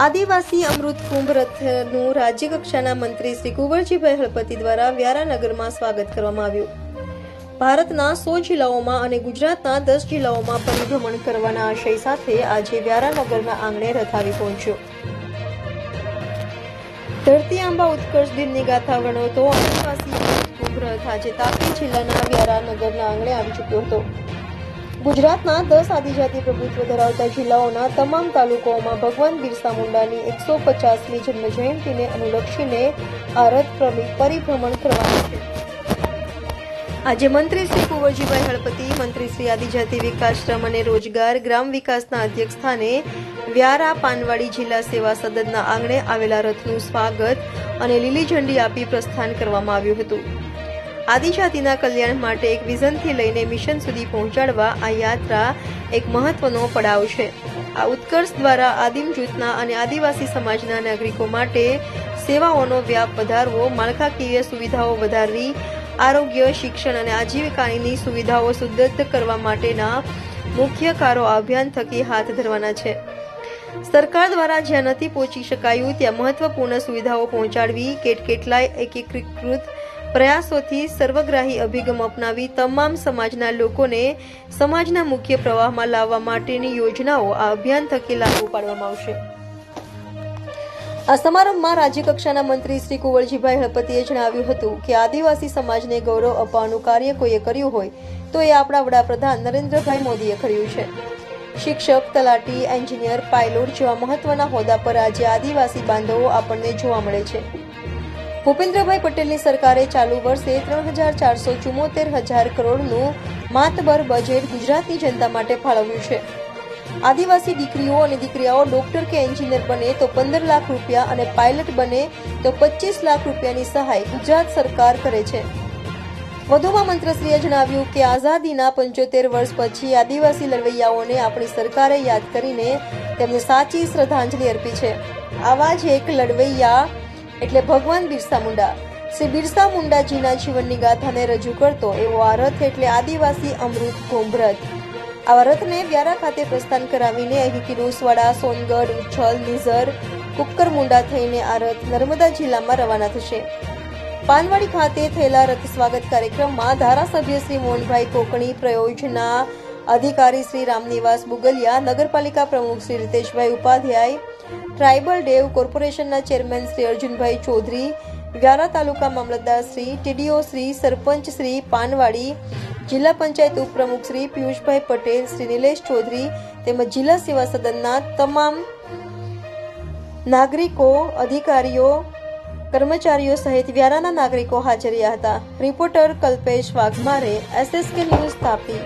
આદિવાસી અમૃત કુંભ રથનું રાજ્ય કક્ષાના મંત્રી શ્રી કુંવરજીભાઈ હળપતિ દ્વારા વ્યારાનગરમાં સ્વાગત કરવામાં આવ્યું. ભારતના સો જિલ્લાઓમાં અને ગુજરાતના દસ જિલ્લાઓમાં પરિભ્રમણ કરવાના આશય સાથે આજે વ્યારાનગરના આંગણે રથ આવી પહોંચ્યો. ધરતી આંબા ઉત્કર્ષ દિનની ગાથા વણોતો આદિવાસી કુંભ રથ આજે તાપી જિલ્લાના વ્યારાનગરના આંગણે આવી ચૂક્યો હતો. ગુજરાતના દસ આદિજાતિ પ્રભુત્વ ધરાવતા જિલ્લાઓના તમામ તાલુકાઓમાં ભગવાન બિરસા મુંડાની એકસો પચાસમી જન્મ જયંતિને અનુલક્ષીને આ રથ પરિભ્રમણ કરવાનું છે. આજે મંત્રી શ્રી કુંવરજીભાઈ હળપતિ, મંત્રી શ્રી આદિજાતિ વિકાસ શ્રમ અને રોજગાર ગ્રામ વિકાસના અધ્યક્ષ સ્થાને વ્યારા પાનવાડી જિલ્લા સેવા સદનના આંગણે આવેલા રથનું સ્વાગત અને લીલી ઝંડી આપી પ્રસ્થાન કરવામાં આવ્યું હતું. આદિજાતિના કલ્યાણ માટે એક વિઝનથી લઈને મિશન સુધી પહોંચાડવા આ યાત્રા એક મહત્વનો પડાવ છે. આ ઉત્કર્ષ દ્વારા આદિમ જૂથના અને આદિવાસી સમાજના નાગરિકો માટે સેવાઓનો વ્યાપ વધારવો, માળખાકીય સુવિધાઓ વધારવી, આરોગ્ય, શિક્ષણ અને આજીવિકાની સુવિધાઓ સુદ્રઢ કરવા માટેના મુખ્ય કારો અભિયાન થકી હાથ ધરવાના છે. સરકાર દ્વારા જ્યાં નથી પહોંચી શકાયું, ત્યાં મહત્વપૂર્ણ સુવિધાઓ પહોંચાડવી કેટ કેટલાય એકીકૃત પ્રયાસોથી સર્વગ્રાહી અભિગમ અપનાવી તમામ સમાજના લોકોને સમાજના મુખ્ય પ્રવાહમાં લાવવા માટેની યોજનાઓ આ અભિયાન થકી લાગુ પાડવામાં આવશે. આ સમારંભમાં રાજ્યકક્ષાના મંત્રી શ્રી કુંવરજીભાઈ હળપતિએ જણાવ્યું હતું કે આદિવાસી સમાજને ગૌરવ અપાવવાનું કાર્ય કોઈએ કર્યું હોય તો એ આપણા વડાપ્રધાન નરેન્દ્રભાઈ મોદીએ કર્યું છે. શિક્ષક, તલાટી, એન્જિનિયર, પાયલોટ જેવા મહત્વના હોદ્દા પર આજે આદિવાસી બાંધવો આપણને જોવા મળે છે. ભૂપેન્દ્રભાઈ પટેલની સરકારે ચાલુ વર્ષે ત્રણ હજાર ચારસો ચુમ્મોતેર હજાર કરોડનું માતબર બજેટ ગુજરાતની જનતા માટે ફાળવ્યું છે. આદિવાસી દીકરીઓ અને દીકરીઓ ડોક્ટર કે એન્જિનિયર બને તો પંદર લાખ રૂપિયા અને પાયલટ બને તો પચીસ લાખ રૂપિયાની સહાય ગુજરાત સરકાર કરે છે. વધુમાં મંત્રીશ્રીએ જણાવ્યું કે આઝાદીના પંચોતેર વર્ષ પછી આદિવાસી લડવૈયાઓને આપણી સરકારે યાદ કરીને તેમને સાચી શ્રદ્ધાંજલિ અર્પી છે. આવા જ એક લડવૈયા એટલે ભગવાન બિરસા મુંડા. શ્રી બિરસા મુંડાજીના જીવનની ગાથાને રજૂ કરતો એવો આ રથ એટલે આદિવાસી અમૃત કુંભ રથ. આવા રથને વ્યારા ખાતે પ્રસ્થાન કરાવીને અહીંથી રોસવાડા, સોનગઢ, ઉચ્છલ, નિઝર, કુક્કર મુંડા થઈને આ રથ નર્મદા જિલ્લામાં રવાના થશે. પાનવાડી ખાતે થયેલા રથ સ્વાગત કાર્યક્રમમાં ધારાસભ્ય શ્રી મોહનભાઈ કોકણી પ્રયોજના અધિકારી શ્રી રામનિવાસ બુગલિયા નગરપાલિકા પ્રમુખ શ્રી રીતેશભાઈ ઉપાધ્યાય, ટ્રાઇબલ ડેવ કોર્પોરેશનના ચેરમેન શ્રી અર્જુનભાઈ ચૌધરી, વ્યારા તાલુકા મામલતદાર શ્રી, ટીડીઓ શ્રી સરપંચ શ્રી પાનવાડી, જિલ્લા પંચાયત ઉપપ્રમુખ શ્રી પિયુષભાઈ પટેલ, શ્રી નિલેશ ચૌધરી તેમજ જિલ્લા સેવા સદનના તમામ નાગરિકો, અધિકારીઓ, કર્મચારીઓ સહિત વ્યારાના નાગરિકો હાજર રહ્યા હતા. Reporter Kalpesh Waghmare SSK news Tapi.